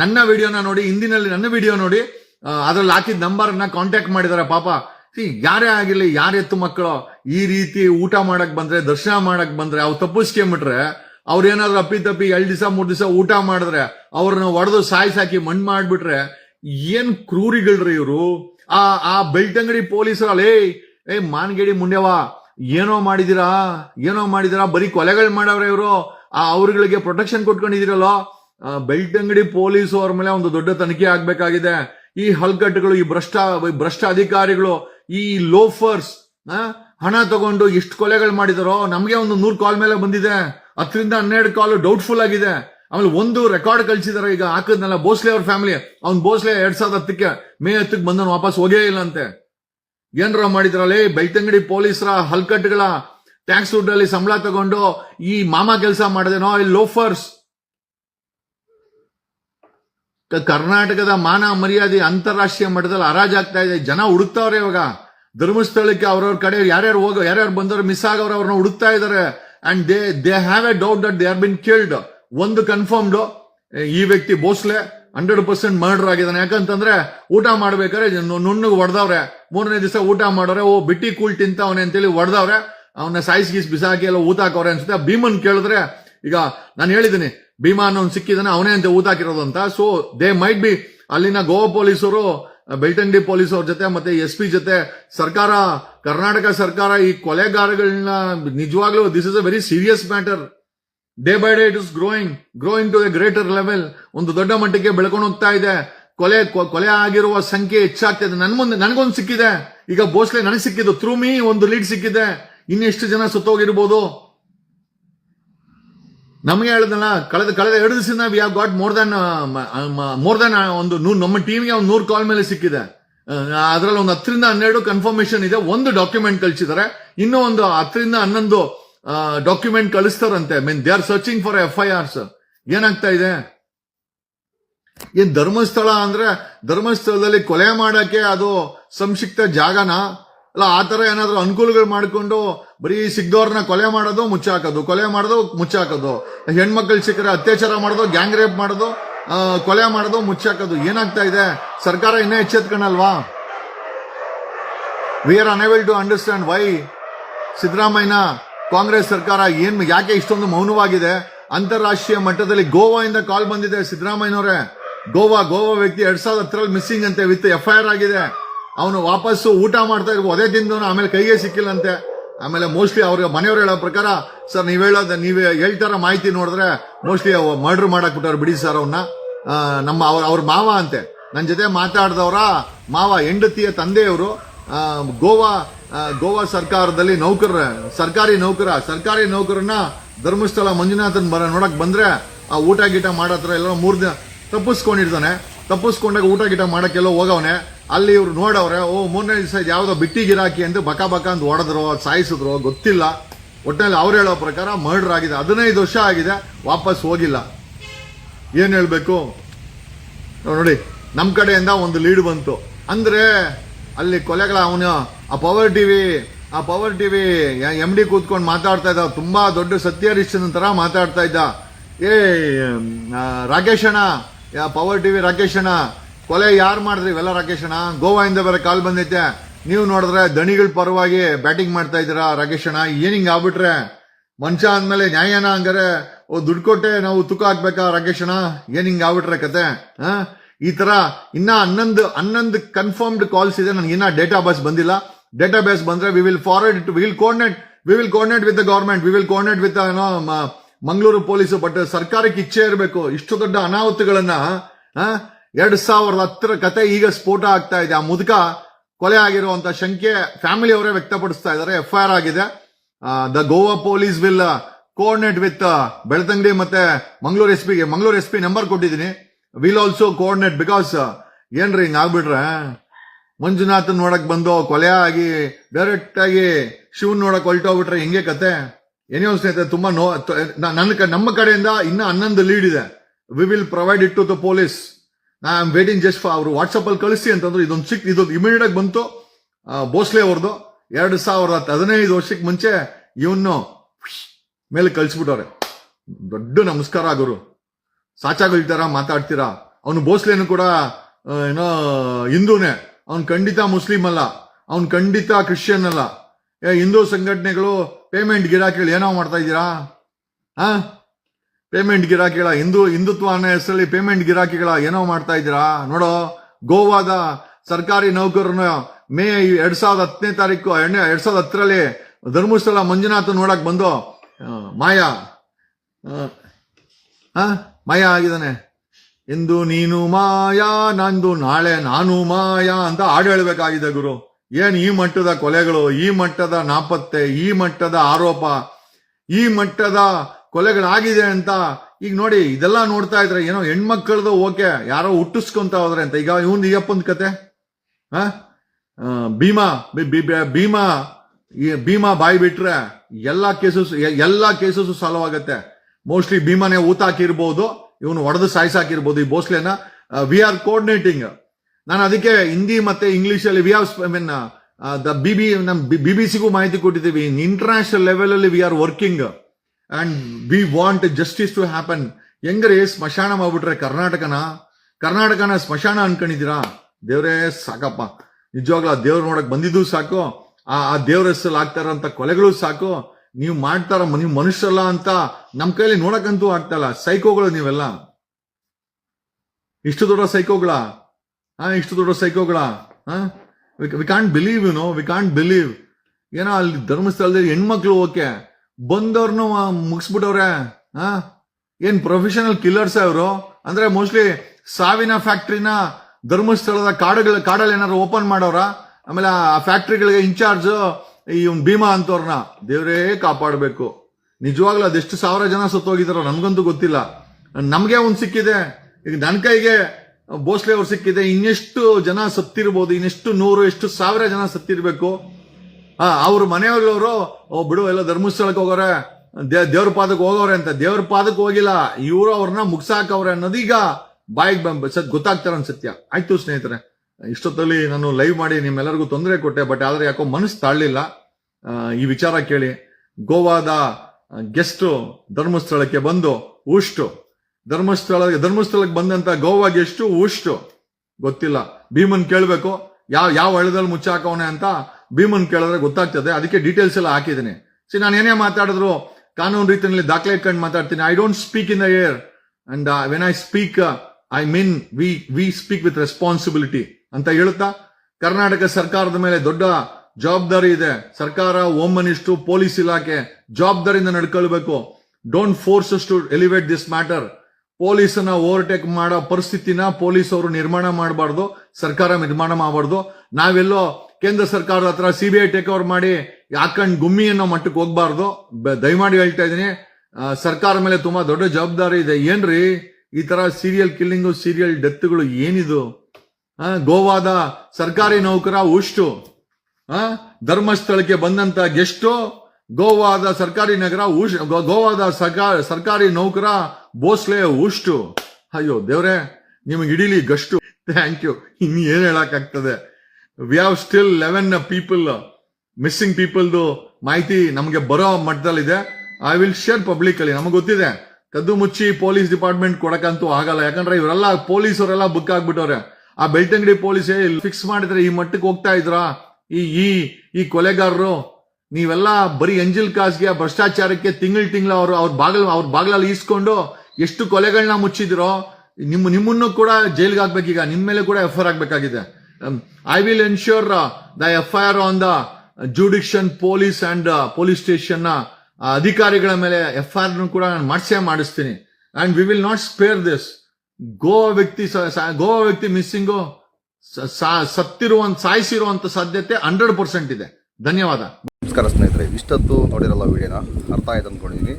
ನನ್ನ ವಿಡಿಯೋನ ನೋಡಿ, ಹಿಂದಿನಲ್ಲಿ ನನ್ನ ವಿಡಿಯೋ ನೋಡಿ ಅದ್ರಲ್ಲಿ ಹಾಕಿದ ನಂಬರ್ನ ಕಾಂಟ್ಯಾಕ್ಟ್ ಮಾಡಿದಾರೆ ಪಾಪ. ಯಾರೇ ಆಗಿರ್ಲಿ, ಯಾರ ಎತ್ತು ಮಕ್ಕಳು, ಈ ರೀತಿ ಊಟ ಮಾಡಕ್ ಬಂದ್ರೆ, ದರ್ಶನ ಮಾಡಕ್ ಬಂದ್ರೆ, ಅವ್ರು ತಪ್ಪಿಸ್ಕೊಂಬಿಟ್ರೆ ಅವ್ರೇನಾದ್ರು ಅಪ್ಪಿ ತಪ್ಪಿ ಎರಡು ದಿವಸ, ಮೂರ್ ದಿವಸ ಊಟ ಮಾಡಿದ್ರೆ, ಅವ್ರನ್ನ ಒಡೆದು ಸಾಯಿಸಾಕಿ ಮಣ್ಣು ಮಾಡ್ಬಿಟ್ರೆ, ಏನ್ ಕ್ರೂರಿಗಳ್ರಿ ಇವರು? ಆ ಆ ಬೆಳ್ತಂಗಡಿ ಪೊಲೀಸರಲ್ಲಿ ಏ ಮಾನ್ಗೇಡಿ ಮುಂಡ್ಯವ ಏನೋ ಮಾಡಿದಿರಾ ಏನೋ ಮಾಡಿದಿರಾ, ಬರೀ ಕೊಲೆಗಳು ಮಾಡವ್ರೆ ಇವರು. ಆ, ಅವ್ರಗಳಿಗೆ ಪ್ರೊಟೆಕ್ಷನ್ ಕೊಟ್ಕೊಂಡಿದಿರಲ್ಲೋ? ಬೆಳ್ತಂಗಡಿ ಪೊಲೀಸ್ ಅವ್ರ ಮೇಲೆ ಒಂದು ದೊಡ್ಡ ತನಿಖೆ ಆಗ್ಬೇಕಾಗಿದೆ. ಈ ಹಲ್ಕಟ್ಟುಗಳು ಈ ಭ್ರಷ್ಟ ಭ್ರಷ್ಟ ಅಧಿಕಾರಿಗಳು ಈ ಲೋಫರ್ಸ್ ಹಣ ತಗೊಂಡು ಎಷ್ಟು ಕೊಲೆಗಳು ಮಾಡಿದಾರೋ, ನಮಗೆ ಒಂದು ನೂರು ಕಾಲ್ ಮೇಲೆ ಬಂದಿದೆ. ಹತ್ತರಿಂದ ಹನ್ನೆರಡು ಕಾಲ್ ಡೌಟ್ಫುಲ್ ಆಗಿದೆ. ಆಮೇಲೆ ಒಂದು ರೆಕಾರ್ಡ್ ಕಳ್ಸಿದಾರೆ ಈಗ ಹಾಕದ್ನಲ್ಲ ಬೋಸ್ಲೆ ಅವ್ರ ಫ್ಯಾಮಿಲಿ ಅವ್ನ್ ಬೋಸ್ಲೆ ಎರಡ್ ಸಾವಿರದ ಹತ್ತಕ್ಕೆ ಮೇ ಹತ್ತಕ್ಕೆ ಬಂದನು ವಾಪಸ್ ಹೋಗೇ ಇಲ್ಲ ಅಂತೆ ಏನರ ಮಾಡಿದ್ರಲ್ಲಿ ಬೆಳ್ತಂಗಡಿ ಪೊಲೀಸರ ಹಲ್ಕಟ್ಟುಗಳ ಟ್ಯಾಕ್ಸ್ ದುಡ್ಡಲ್ಲಿ ಸಂಬಳ ತಗೊಂಡು ಈ ಮಾಮ ಕೆಲಸ ಮಾಡಿದೆನೋ, ಈ ಲೋಫರ್ಸ್. ಕರ್ನಾಟಕದ ಮಾನ ಮರ್ಯಾದೆ ಅಂತಾರಾಷ್ಟ್ರೀಯ ಮಟ್ಟದಲ್ಲಿ ಹರಾಜಾಗ್ತಾ ಇದೆ. ಜನ ಹುಡುಕ್ತಾವ್ರೆ ಇವಾಗ. ಧರ್ಮಸ್ಥಳಕ್ಕೆ ಅವ್ರವ್ರ ಕಡೆ ಯಾರ್ಯಾರು ಹೋಗೋ ಯಾರ್ಯಾರು ಬಂದವರು ಮಿಸ್ ಆಗೋರು ಅವ್ರನ್ನ ಹುಡುಕ್ತಾ ಇದಾರೆ. And they they have a doubt that they are been killed ಒಂದು ಕನ್ಫರ್ಮ್ಡ್ ಈ ವ್ಯಕ್ತಿ ಬೋಸ್ಲೆ ಹಂಡ್ರೆಡ್ ಪರ್ಸೆಂಟ್ ಮರ್ಡರ್ ಆಗಿದ್ದಾನೆ. ಯಾಕಂತಂದ್ರೆ ಊಟ ಮಾಡ್ಬೇಕಾದ್ರೆ ನುಣ್ಣಗೆ ಹೊಡೆದವ್ರೆ. ಮೂರನೇ ದಿವಸ ಊಟ ಮಾಡೋರೆ, ಓ, ಬಿಟ್ಟಿ ಕೂಳ್ ತಿಂತವನೆ ಅಂತೇಳಿ ಹೊಡೆದವ್ರೆ. ಅವನ್ನ ಸಾಯಿಸ್ ಗೀಸ್ ಬಿಸಾಕಿ ಎಲ್ಲ ಊತಾಕವ್ರೆ ಅನ್ಸುತ್ತೆ. ಭೀಮನ್ ಕೇಳಿದ್ರೆ, ಈಗ ನಾನು ಹೇಳಿದ್ದೀನಿ ಭೀಮಾ ಅನ್ನೋನ್ ಸಿಕ್ಕಿದಾನೆ, ಅವನೇ ಅಂತ ಊದಾಕಿರೋದು ಅಂತ. ಸೊ ದೇ ಮೈಟ್ ಬಿ ಅಲ್ಲಿನ ಗೋವಾ ಪೊಲೀಸರು ಬೆಳ್ತಂಗಡಿ ಪೊಲೀಸ್ ಅವ್ರ ಜೊತೆ ಮತ್ತೆ ಎಸ್ ಪಿ ಜೊತೆ, ಸರ್ಕಾರ, ಕರ್ನಾಟಕ ಸರ್ಕಾರ ಈ ಕೊಲೆಗಾರಗಳನ್ನ ನಿಜವಾಗ್ಲೂ this is a very serious matter day by day it is growing growing to a greater level ಒಂದು ದೊಡ್ಡ ಮಟ್ಟಕ್ಕೆ ಬೆಳ್ಕೊಂಡು ಹೋಗ್ತಾ ಇದೆ. ಕೊಲೆ ಕೊಲೆ ಆಗಿರುವ ಸಂಖ್ಯೆ ಹೆಚ್ಚಾಗ್ತಾ ಇದೆ. ನನ್ ಮುಂದೆ, ನನಗೊಂದು ಸಿಕ್ಕಿದೆ. ಈಗ ಭೋಸ್ಲೆ ನನಗೆ ಸಿಕ್ಕಿದ್ದು ಥ್ರೂ ಮೀ ಒಂದು ಲೀಡ್ ಸಿಕ್ಕಿದೆ. ಇನ್ನೆಷ್ಟು ಜನ ಸುತ್ತೋಗಿರ್ಬೋದು? ನಮಗೆ ಹೇಳಿದ್ನಲ್ಲ ಕಳೆದ ಕಳೆದ ಎರಡು ದಿವಸದಿಂದ we have got more than more than ಒಂದು ನೂರು, ನಮ್ಮ ಟೀಮ್ಗೆ ಒಂದು ನೂರು ಕಾಲ್ ಮೇಲೆ ಸಿಕ್ಕಿದೆ. ಅದರಲ್ಲಿ ಒಂದು ಹತ್ತರಿಂದ ಹನ್ನೆರಡು ಕನ್ಫರ್ಮೇಶನ್ ಇದೆ. ಒಂದು ಡಾಕ್ಯುಮೆಂಟ್ ಕಳಿಸಿದ್ದಾರೆ ಇನ್ನೂ ಒಂದು ಹತ್ತರಿಂದ ಹನ್ನೊಂದು document ಕಳಿಸ್ತಾರಂತೆ. Mean they are searching for F I Rs ಏನಾಗ್ತಾ ಇದೆ? ಏನ್ ಧರ್ಮಸ್ಥಳ ಅಂದ್ರೆ, ಧರ್ಮಸ್ಥಳದಲ್ಲಿ ಕೊಲೆ ಮಾಡಕ್ಕೆ ಅದು ಸಂಕ್ಷಿಪ್ತ ಜಾಗನ? ಅಲ್ಲ, ಆ ಥರ ಏನಾದರೂ ಅನುಕೂಲಗಳು ಮಾಡಿಕೊಂಡು ಬರೀ ಸಿಗ್ದವ್ರನ್ನ ಕೊಲೆ ಮಾಡೋದು ಮುಚ್ಚಾಕೋದು, ಕೊಲೆ ಮಾಡೋದು ಮುಚ್ಚಾಕೋದು, ಹೆಣ್ಮಕ್ಳು ಸಿಕ್ಕರೆ ಅತ್ಯಾಚಾರ ಮಾಡೋದು, ಗ್ಯಾಂಗ್ ರೇಪ್ ಮಾಡೋದು ಕೊಲೆ ಮಾಡೋದು ಮುಚ್ಚಾಕೋದು, ಏನಾಗ್ತಾ ಇದೆ? ಸರ್ಕಾರ ಇನ್ನೂ ಎಚ್ಚೆತ್ಕೊಳಲ್ವಾ we are unable to understand why ಸಿದ್ದರಾಮಯ್ಯನ Congress ಸರ್ಕಾರ ಏನು, ಯಾಕೆ ಇಷ್ಟೊಂದು ಮೌನವಾಗಿದೆ? ಅಂತಾರಾಷ್ಟ್ರೀಯ ಮಟ್ಟದಲ್ಲಿ ಗೋವಾದಿಂದ ಕಾಲ್ ಬಂದಿದೆ ಸಿದ್ದರಾಮಯ್ಯನವರೇ. ಗೋವಾ ಗೋವಾ ವ್ಯಕ್ತಿ ಎರಡ್ ಸಾವಿರದ ಹತ್ತರಲ್ಲಿ ಮಿಸ್ಸಿಂಗ್ ಅಂತೆ, ವಿತ್ ಎಫ್ ಐ ಆರ್ ಆಗಿದೆ. ಅವನು ವಾಪಸ್ಸು ಊಟ ಮಾಡ್ತಾ ಇರ್ಬೋದು. ಅದೇ ತಿಂದವನು ಆಮೇಲೆ ಕೈಗೆ ಸಿಕ್ಕಿಲ್ಲಂತೆ. ಆಮೇಲೆ ಮೋಸ್ಟ್ಲಿ ಅವ್ರಿಗೆ ಮನೆಯವ್ರು ಹೇಳೋ ಪ್ರಕಾರ, ಸರ್, ನೀವು ಹೇಳೋದು, ನೀವೇ ಹೇಳ್ತಾರ ಮಾಹಿತಿ ನೋಡಿದ್ರೆ ಮೋಸ್ಟ್ಲಿ ಮರ್ಡರ್ ಮಾಡಕ್ ಬಿಟ್ಟವ್ರು ಬಿಡಿ ಸರ್ ಅವನ್ನ ನಮ್ಮ ಅವ್ರ ಅವ್ರ ಮಾವ ಅಂತೆ. ನನ್ನ ಜೊತೆ ಮಾತಾಡಿದವರ ಮಾವ ಹೆಂಡತಿಯ ತಂದೆಯವರು ಗೋವಾ ಗೋವಾ ಸರ್ಕಾರದಲ್ಲಿ ನೌಕರ, ಸರ್ಕಾರಿ ನೌಕರ, ಸರ್ಕಾರಿ ನೌಕರನ್ನ ಧರ್ಮಸ್ಥಳ ಮಂಜುನಾಥನ್ ಬರ ನೋಡಕ್ ಬಂದ್ರೆ ಆ ಊಟ ಗೀಟ ಮಾಡತ್ರ ಎಲ್ಲ ಮೂರ್ ದಿನ ತಪ್ಪಿಸ್ಕೊಂಡಿರ್ತಾನೆ. ತಪ್ಪಿಸ್ಕೊಂಡಾಗ ಊಟ ಗೀಟ ಮಾಡಕ್ಕೆಲ್ಲ ಹೋಗವನೆ. ಅಲ್ಲಿ ಇವ್ರು ನೋಡವ್ರೆ, ಓ ಮೂರನೇ ದಿವಸ ಯಾವುದೋ ಬಿಟ್ಟಿ ಗಿರಾಕಿ ಅಂತ ಬಕ ಬಕ ಅಂತ ಹೊಡೆದ್ರು ಸಾಯಿಸಿದ್ರು, ಗೊತ್ತಿಲ್ಲ. ಒಟ್ಟಿನಲ್ಲಿ ಅವ್ರು ಹೇಳೋ ಪ್ರಕಾರ ಮರ್ಡರ್ ಆಗಿದೆ. ಹದಿನೈದು ವರ್ಷ ಆಗಿದೆ, ವಾಪಸ್ ಹೋಗಿಲ್ಲ. ಏನು ಹೇಳಬೇಕು? ನೋಡಿ ನಮ್ಮ ಕಡೆಯಿಂದ ಒಂದು ಲೀಡ್ ಬಂತು. ಅಂದ್ರೆ, ಅಲ್ಲಿ ಕೊಲೆಗಳ ಅವನು, ಆ ಪವರ್ ಟಿವಿ ಆ ಪವರ್ ಟಿವಿ ಎಂ ಡಿ ಕೂತ್ಕೊಂಡು ಮಾತಾಡ್ತಾ ಇದ್ದ, ತುಂಬಾ ದೊಡ್ಡ ಸತ್ಯರಿಷ್ಟನ ಥರ ಮಾತಾಡ್ತಾ ಇದ್ದ. ಏ ರಾಕೇಶಣ್ಣ ಪವರ್ ಟಿವಿ ರಾಕೇಶ್ ಅಣ್ಣ ಕೊಲೆ ಯಾರು ಮಾಡಿದ್ರಿ? ಇವೆಲ್ಲ ರಾಕೇಶಣ್ಣ. ಗೋವಾಯಿಂದ ಬೇರೆ ಕಾಲ್ ಬಂದೈತೆ. ನೀವು ನೋಡಿದ್ರೆ ದಣಿಗಳ ಪರವಾಗಿ ಬ್ಯಾಟಿಂಗ್ ಮಾಡ್ತಾ ಇದ್ದೀರಾ ರಾಕೇಶಣ್ಣ? ಏನ್ ಹಿಂಗ್ ಆಗ್ಬಿಟ್ರೆ? ಮನುಷ್ಯ ಅಂದ್ಮೇಲೆ ನ್ಯಾಯನ ಹಂಗಾರೆ ದುಡ್ಡು ಕೊಟ್ಟೆ ನಾವು ತುಕ ಹಾಕ್ಬೇಕಾ ರಾಕೇಶಣ್ಣ? ಏನ್ ಹಿಂಗ್ ಆಗ್ಬಿಟ್ರೆ ಕತೆ? ಈ ತರ ಇನ್ನ ಹನ್ನೊಂದು ಹನ್ನೊಂದು ಕನ್ಫರ್ಮ್ಡ್ ಕಾಲ್ಸ್ ಇದೆ. ನನಗೆ ಇನ್ನ ಡೇಟಾ ಬೇಸ್ ಬಂದಿಲ್ಲ ಡೇಟಾ ಬೇಸ್ ಬಂದ್ರೆ we will forward it will coordinate we will coordinate with the government we will coordinate with ಏನೋ ಮಂಗಳೂರು ಪೊಲೀಸು ಬಟ್ ಸರ್ಕಾರಕ್ಕೆ ಇಚ್ಛೆ ಇರಬೇಕು. ಇಷ್ಟು ದೊಡ್ಡ ಅನಾಹುತಗಳನ್ನ ಎರಡ್ ಸಾವಿರದ ಹತ್ತರ ಕತೆ ಈಗ ಸ್ಫೋಟ ಆಗ್ತಾ ಇದೆ. ಆ ಮುದುಕ ಕೊಲೆ ಆಗಿರುವಂತ ಶಂಕೆ ಫ್ಯಾಮಿಲಿ ಅವರೇ ವ್ಯಕ್ತಪಡಿಸ್ತಾ ಇದ್ದಾರೆ. ಎಫ್ ಐ ಆರ್ ಆಗಿದೆ. The Goa police will coordinate with Belthangady ಮತ್ತೆ ಮಂಗಳೂರು ಎಸ್ ಪಿಗೆ ಮಂಗಳೂರು ಎಸ್ ಪಿ ನಂಬರ್ ಕೊಟ್ಟಿದ್ದೀನಿ. ವಿಲ್ ಆಲ್ಸೋ ಕೋಆರ್ಡಿನೇಟ್ ಬಿಕಾಸ್ ಏನ್ರಿ ಹಿಂಗ್ ಆಗ್ಬಿಟ್ರೆ? ಮಂಜುನಾಥ್ ನೋಡಕ್ ಬಂದು ಕೊಲೆ ಆಗಿ ಡೈರೆಕ್ಟ್ ಆಗಿ ಶಿವನ್ ನೋಡಕ್ ಹೊಲ್ಟೋಗ್ಬಿಟ್ರೆ ಹೆಂಗೆ ಕತೆ? ಏನೇ ಸ್ನೇಹಿತರೆ, ತುಂಬಾ ನೋ ನನ್ನ ನಮ್ಮ ಕಡೆಯಿಂದ ಇನ್ನ ಹನ್ನೊಂದು ಲೀಡ್ ಇದೆ. We will provide it to the police ನಾ ಆಮ್ ವೇಟಿಂಗ್ ಜಸ್ಟ್ ಫಾರ್ ಅವರು ವಾಟ್ಸಪ್ ಅಲ್ಲಿ ಕಳಿಸಿ ಅಂತಂದ್ರೆ ಇದೊಂದು ಸಿಕ್ ಇದೊಂದು ಇಮಿಡಿಯೇಟ್ ಆಗಿ ಬಂತು. ಭೋಸ್ಲೆ ಅವ್ರದ್ದು ಎರಡು ಸಾವಿರದ ಹದಿನೈದು ವರ್ಷಕ್ಕೆ ಮುಂಚೆ ಇವನು ಮೇಲೆ ಕಳಿಸ್ಬಿಟ್ಟವ್ರೆ. ದೊಡ್ಡ ನಮಸ್ಕಾರ ಗುರು. ಸಾಚಾಗಳ್ತಾರ ಮಾತಾಡ್ತೀರಾ? ಅವನು ಭೋಸ್ಲೆನು ಕೂಡ ಏನೋ ಹಿಂದೂನೇ. ಅವ್ನು ಖಂಡಿತ ಮುಸ್ಲಿಂ ಅಲ್ಲ. ಅವ್ನು ಖಂಡಿತ ಕ್ರಿಶ್ಚಿಯನ್ ಅಲ್ಲ. ಹಿಂದೂ ಸಂಘಟನೆಗಳು ಪೇಮೆಂಟ್ ಗಿರಾಕಿಗಳು ಏನೋ ಮಾಡ್ತಾ ಇದ್ದೀರಾ? ಹಾ ಪೇಮೆಂಟ್ ಗಿರಾಕಿಗಳ ಹಿಂದೂ ಹಿಂದುತ್ವ ಅನ್ನೋ ಹೆಸರಲ್ಲಿ ಪೇಮೆಂಟ್ ಗಿರಾಕಿಗಳ ಏನೋ ಮಾಡ್ತಾ ಇದ್ದೀರಾ? ನೋಡೋ ಗೋವಾದ ಸರ್ಕಾರಿ ನೌಕರನ ಮೇ ಎರಡ್ ಸಾವಿರದ ಹತ್ತನೇ ತಾರೀಕು ಎರಡ್ ಸಾವಿರದ ಹತ್ತರಲ್ಲಿ ಧರ್ಮಸ್ಥಳ ಮಂಜುನಾಥ ನೋಡಕ್ ಬಂದು ಮಾಯಾ ಆ, ಮಾಯಾ ಆಗಿದ್ದಾನೆ. ಇಂದು ನೀನು ಮಾಯಾ ನಂದು ನಾಳೆ ನಾನು ಮಾಯಾ ಅಂತ ಹಾಡು ಹೇಳ್ಬೇಕಾಗಿದೆ ಗುರು. ಏನ್ ಈ ಮಟ್ಟದ ಕೊಲೆಗಳು ಈ ಮಟ್ಟದ ನಾಪತ್ತೆ ಈ ಮಟ್ಟದ ಆರೋಪ ಈ ಮಟ್ಟದ ಕೊಲೆಗಳಾಗಿದೆ ಅಂತ ಈಗ ನೋಡಿ ಇದೆಲ್ಲ ನೋಡ್ತಾ ಇದ್ರೆ ಏನೋ ಹೆಣ್ಮಕ್ಳದು ಓಕೆ, ಯಾರೋ ಹುಟ್ಟಿಸ್ಕೊಂತ ಹೋದ್ರೆ ಅಂತ. ಈಗ ಇವನ್ ಈಗಪ್ಪಂದ್ ಕತೆ? ಹ? ಭೀಮಾ ಭೀಮಾ ಭೀಮಾ ಬಾಯಿ ಬಿಟ್ರೆ ಎಲ್ಲಾ ಕೇಸಸ್ ಎಲ್ಲಾ ಕೇಸಸ್ ಸಾಲ್ವ್ ಆಗತ್ತೆ ಮೋಸ್ಟ್ಲಿ ಭೀಮಾನೇ ಊತ ಹಾಕಿರ್ಬೋದು, ಇವನು ಹೊಡೆದು ಸಾಯಿಸಾಕಿರ್ಬೋದು ಈ ಬೋಸ್ಲೆನ. ವಿ ಆರ್ ಕೋಆರ್ಡಿನೇಟಿಂಗ್ ನಾನು ಅದಕ್ಕೆ ಹಿಂದಿ ಮತ್ತೆ ಇಂಗ್ಲಿಷ್ ಅಲ್ಲಿ we I mean the B B ನಮ್ ಬಿ ಬಿ ಸಿಗೂ ಮಾಹಿತಿ ಕೊಟ್ಟಿದ್ದೀವಿ. ಇಂಟರ್ನ್ಯಾಷನಲ್ ಲೆವೆಲ್ ಅಲ್ಲಿ we are working and we want justice to happen ಹೆಂಗ್ರಿ ಸ್ಮಶಾನ ಮಾಡ್ಬಿಟ್ರೆ ಕರ್ನಾಟಕನ? ಕರ್ನಾಟಕನ ಸ್ಮಶಾನ ಅನ್ಕೊಂಡಿದ್ದೀರಾ? ದೇವ್ರೇ, ಸಾಕಪ್ಪ. ನಿಜವಾಗ್ಲೂ ಆ ದೇವ್ರ ನೋಡಕ್ ಬಂದಿದ್ದು ಸಾಕು. ಆ ಆ ದೇವ್ರ ಹೆಸರಲ್ಲಿ ಆಗ್ತಾ ಇರೋಂಥ ಕೊಲೆಗಳು ಸಾಕು. ನೀವು ಮಾಡ್ತಾರ ನೀವು ಮನುಷ್ಯರಲ್ಲ ಅಂತ ನಮ್ ಕೈಲಿ ನೋಡಕ್ಕಂತೂ ಆಗ್ತಲ್ಲ ಸೈಕೋಗಳು ನೀವೆಲ್ಲ. ಇಷ್ಟು ದೊಡ್ಡ ಸೈಕೋಗಳ? ಹಾ, ಇಷ್ಟು ದೊಡ್ಡ ಸೈಕೋಗಳ? We can't believe you know we can't believe ಏನೋ ಅಲ್ಲಿ ಧರ್ಮಸ್ಥಳದಲ್ಲಿ ಹೆಣ್ಮಕ್ಳು ಓಕೆ. ಬಂದವ್ರನ್ನು ಮುಗಿಸ್ಬಿಟ್ಟವ್ರೆ ಹಾ ಏನ್ ಪ್ರೊಫೆಷನಲ್ ಕಿಲ್ಲರ್ಸ್ ಅವರು? ಅಂದ್ರೆ ಮೋಸ್ಟ್ಲಿ ಸಾವಿನ ಫ್ಯಾಕ್ಟ್ರಿನ ಧರ್ಮಸ್ಥಳದ ಕಾಡುಗಳ, ಕಾಡಲ್ಲಿ ಏನಾದ್ರು ಓಪನ್ ಮಾಡೋರ? ಆಮೇಲೆ ಆ ಫ್ಯಾಕ್ಟ್ರಿಗಳಿಗೆ ಇನ್ಚಾರ್ಜ್ ಇವ್ನ್ ಭೀಮಾ ಅಂತವ್ರನ್ನ ದೇವರೇ ಕಾಪಾಡಬೇಕು. ನಿಜವಾಗ್ಲೂ ಅದೆಷ್ಟು ಸಾವಿರ ಜನ ಸತ್ತೋಗಿದಾರೋ ನನ್ಗಂತೂ ಗೊತ್ತಿಲ್ಲ. ನಮ್ಗೆ ಒಂದ್ ಸಿಕ್ಕಿದೆ. ಈಗ ನನ್ನ ಕೈಗೆ ಭೋಸ್ಲೆ ಅವ್ರು ಸಿಕ್ಕಿದೆ. ಇನ್ನೆಷ್ಟು ಜನ ಸತ್ತಿರ್ಬೋದು, ಇನ್ನೆಷ್ಟು ನೂರು, ಎಷ್ಟು ಸಾವಿರ ಜನ ಸತ್ತಿರ್ಬೇಕು. ಆ ಅವ್ರ ಮನೆಯವರು ಓ, ಬಿಡು, ಎಲ್ಲ ಧರ್ಮಸ್ಥಳಕ್ಕೆ ಹೋಗೋರೆ. ದೇ- ದೇವ್ರ ಪಾದಕ್ಕೆ ಹೋಗೋರೆ ಅಂತ. ದೇವ್ರ ಪಾದಕ್ಕೆ ಹೋಗಿಲ್ಲ, ಇವರು ಅವ್ರನ್ನ ಮುಗ್ಸಾಕವ್ರೆ ಅನ್ನೋದು ಈಗ ಬಾಯಿಗೆ ಸತ್, ಗೊತ್ತಾಗ್ತಾರ ಸತ್ಯ ಆಯ್ತು ಸ್ನೇಹಿತರೆ, ಇಷ್ಟೊತ್ತಲ್ಲಿ ನಾನು ಲೈವ್ ಮಾಡಿ ನಿಮ್ಮೆಲ್ಲರಿಗೂ ತೊಂದರೆ ಕೊಟ್ಟೆ ಬಟ್ ಆದ್ರೆ ಯಾಕೋ ಮನಸ್ಸು ತಾಳ್ಲಿಲ್ಲ. ಈ ವಿಚಾರ ಕೇಳಿ. ಗೋವಾದ ಗೆಸ್ಟ್ ಧರ್ಮಸ್ಥಳಕ್ಕೆ ಬಂದು ಉಷ್ಟು ಧರ್ಮಸ್ಥಳ, ಧರ್ಮಸ್ಥಳಕ್ಕೆ ಬಂದಂತ ಗೋವಾ ಗೆಸ್ಟು ಉಷ್ಟು ಗೊತ್ತಿಲ್ಲ. ಭೀಮನ್ ಕೇಳಬೇಕು, ಯಾವ ಯಾವ ಹಳ್ಳದಲ್ಲಿ ಮುಚ್ಚಾಕವನೆ ಅಂತ ಭೀಮನ್ ಕೇಳಿದ್ರೆ ಗೊತ್ತಾಗ್ತದೆ. ಅದಕ್ಕೆ ಡೀಟೇಲ್ಸ್ ಎಲ್ಲ ಹಾಕಿದ್ದೀನಿ. ಸಿ ನಾನು ಏನೇ ಮಾತಾಡಿದ್ರು ಕಾನೂನು ರೀತಿಯಲ್ಲಿ ದಾಖಲೆ ಇಟ್ಕೊಂಡು ಮಾತಾಡ್ತೀನಿ I don't speak in the air and when I speak I mean we we speak with responsibility ಅಂತ ಹೇಳುತ್ತಾ? ಕರ್ನಾಟಕ ಸರ್ಕಾರದ ಮೇಲೆ ದೊಡ್ಡ ಜವಾಬ್ದಾರಿ ಇದೆ. ಸರ್ಕಾರ ಹೋಮ್ ಮಿನಿಸ್ಟ್ರು ಪೊಲೀಸ್ ಇಲಾಖೆ ಜವಾಬ್ದಾರಿಯಿಂದ ನಡ್ಕೊಳ್ಬೇಕು. Don't force to elevate this matter ಪೊಲೀಸನ್ನ overtake ಮಾಡೋ ಪರಿಸ್ಥಿತಿನ ಪೊಲೀಸ್ ಅವರು ನಿರ್ಮಾಣ ಮಾಡಬಾರ್ದು, ಸರ್ಕಾರ ನಿರ್ಮಾಣ ಮಾಡಬಾರ್ದು. ನಾವೆಲ್ಲೋ ಕೇಂದ್ರ ಸರ್ಕಾರದ ಹತ್ರ C B I take over ಮಾಡಿ ಯಾಕಂಡ್ ಗುಮ್ಮಿ ಅನ್ನೋ ಮಟ್ಟಕ್ಕೆ ಹೋಗ್ಬಾರ್ದು. ದಯಮಾಡಿ ಹೇಳ್ತಾ ಇದ್ದೀನಿ. ಸರ್ಕಾರ ಮೇಲೆ ತುಂಬಾ ದೊಡ್ಡ ಜವಾಬ್ದಾರಿ ಇದೆ. ಏನ್ರಿ? ಈ ತರ ಸೀರಿಯಲ್ ಕಿಲ್ಲಿಂಗು ಸೀರಿಯಲ್ ಡೆತ್ಗಳು ಏನಿದು? ಗೋವಾದ ಸರ್ಕಾರಿ ನೌಕರ ಉಷ್ಟು ಧರ್ಮಸ್ಥಳಕ್ಕೆ ಬಂದಂತ ಗೆಸ್ಟು, ಗೋವಾದ ಸರ್ಕಾರಿ ನಗರ ಉಷ್ ಗೋವಾದ ಸರ್ಕಾರಿ ನೌಕರ ಭೋಸ್ಲೆ ಉಷ್ಟು. ಅಯ್ಯೋ, ದೇವ್ರೆ, ನಿಮಗೆ ಇಡೀಲಿ ಗಷ್ಟು. ಥ್ಯಾಂಕ್ ಯು ಇನ್ನು ಏನ್ ಹೇಳಕ್ಕಾಗ್ತದೆ? We have still eleven people missing ಪೀಪಲ್ದು ಮಾಹಿತಿ ನಮಗೆ ಬರೋ ಮಟ್ಟದಲ್ಲಿದೆ. ಐ ವಿಲ್ ಶೇರ್ ಪಬ್ಲಿಕ್ ಅಲ್ಲಿ ನಮಗೆ ಗೊತ್ತಿದೆ, ಕದ್ದು ಮುಚ್ಚಿ ಪೊಲೀಸ್ ಡಿಪಾರ್ಟ್ಮೆಂಟ್ ಕೊಡಕ್ಕಂತೂ ಆಗಲ್ಲ. ಯಾಕಂದ್ರೆ ಇವರೆಲ್ಲ ಪೊಲೀಸರೆಲ್ಲ ಬುಕ್ ಆಗ್ಬಿಟ್ಟವ್ರೆ. ಆ ಬೆಳ್ತಂಗಡಿ ಪೊಲೀಸ್ ಫಿಕ್ಸ್ ಮಾಡಿದ್ರೆ ಈ ಮಟ್ಟಕ್ಕೆ ಹೋಗ್ತಾ ಇದ್ರಾ? ಈ ಈ ಈ ಕೊಲೆಗಾರರು, ನೀವೆಲ್ಲ ಬರೀ ಎಂಜಿಲ್ ಕಾಸ್ಗೆ ಭ್ರಷ್ಟಾಚಾರಕ್ಕೆ ತಿಂಗಳು ತಿಂಗಳ ಅವರು ಅವ್ರ ಬಾಗಿಲು ಅವ್ರ ಬಾಗಿಲಲ್ಲಿ ಈಸ್ಕೊಂಡು ಎಷ್ಟು ಕೊಲೆಗಳನ್ನ ಮುಚ್ಚಿದಿರೋ, ನಿಮ್ಮ, ನಿಮ್ಮನ್ನು ಕೂಡ ಜೈಲ್ಗೆ ಹಾಕ್ಬೇಕೀಗ. ನಿಮ್ಮ ಮೇಲೆ ಕೂಡ F I R ಆಗ್ಬೇಕಾಗಿದೆ I will ensure the F I R on the jurisdiction police and police station ಅಧಿಕಾರಿಗಳ ಮೇಲೆ ಎಫ್ ಐ ಆರ್ ಕೂಡ ನಾನು ಮಾಡಿಸೇ ಮಾಡಿಸ್ತೀನಿ. And we will not spare this Goa ವ್ಯಕ್ತಿ ಗೋವಾ ವ್ಯಕ್ತಿ ಮಿಸ್ಸಿಂಗು ಸತ್ತಿರುವಂತ ಸಾಯಿಸಿರುವಂತ ಸಾಧ್ಯತೆ ಹಂಡ್ರೆಡ್ ಪರ್ಸೆಂಟ್ ಇದೆ. ಧನ್ಯವಾದ. ನಮಸ್ಕಾರ ಸ್ನೇಹಿತರೆ ಇಷ್ಟೊತ್ತು ನೋಡಿರಲ್ಲ ವಿಡಿಯೋನ, ಅರ್ಥ ಆಯ್ತು ಅಂದ್ಕೊಂಡಿದ್ದೀನಿ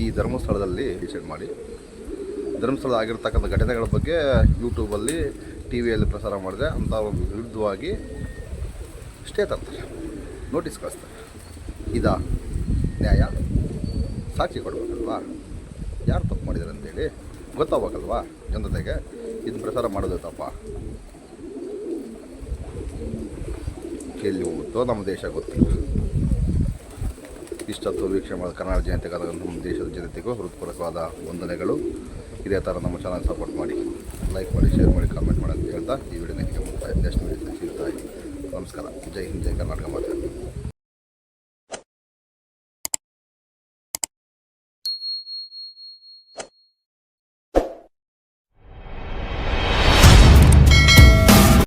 ಈ ಧರ್ಮಸ್ಥಳದಲ್ಲಿ ಡಿಸೈಡ್ ಮಾಡಿ. ಧರ್ಮಸ್ಥಳ ಆಗಿರ್ತಕ್ಕಂಥ ಘಟನೆಗಳ ಬಗ್ಗೆ ಯೂಟ್ಯೂಬಲ್ಲಿ ಟಿ ವಿಯಲ್ಲಿ ಪ್ರಸಾರ ಮಾಡಿದೆ. ಅಂತ ಒಂದು ವಿರುದ್ಧವಾಗಿ ಸ್ಟೇ ತರ್ತಾರೆ. ನೋಟಿಸ್ ಕಳಿಸ್ತಾರೆ. ಇದ ನ್ಯಾಯ? ಸಾಕ್ಷಿ ಕೊಡಬೇಕಲ್ವಾ? ಯಾರು ತಪ್ಪು ಮಾಡಿದ್ದಾರೆ ಅಂತೇಳಿ ಗೊತ್ತಾಗಬೇಕಲ್ವಾ ಜನತೆಗೆ? ಇದು ಪ್ರಸಾರ ಮಾಡೋದು ತಪ್ಪ. ಎಲ್ಲಿ ಹೋಗುತ್ತೋ ನಮ್ಮ ದೇಶ ಗೊತ್ತಿಲ್ಲ. ಇಷ್ಟೊತ್ತು ವೀಕ್ಷಣೆ ಮಾಡಿದ ಕನ್ನಡ ಜಯಂತಿಗಾದ ನಮ್ಮ ದೇಶದ ಜನತೆಗೂ ಹೃತ್ಪೂರ್ವಕವಾದ ವಂದನೆಗಳು. ಇದೇ ಥರ ನಮ್ಮ ಚಾನಲ್ ಸಪೋರ್ಟ್ ಮಾಡಿ ಲೈಕ್ ಮಾಡಿ ಶೇರ್ ಮಾಡಿ ಕಾಮೆಂಟ್ ಮಾಡಿ ಅಂತ ಹೇಳ್ತಾ ಈ ವಿಡಿಯೋ ಮುಕ್ತಾಯ ನೆಕ್ಸ್ಟ್ ವಿಡಿಯೋ ನಮಸ್ಕಾರ. ಜೈ ಹಿಂದ್, ಜೈ ಕರ್ನಾಟಕ ಮಾತೆ.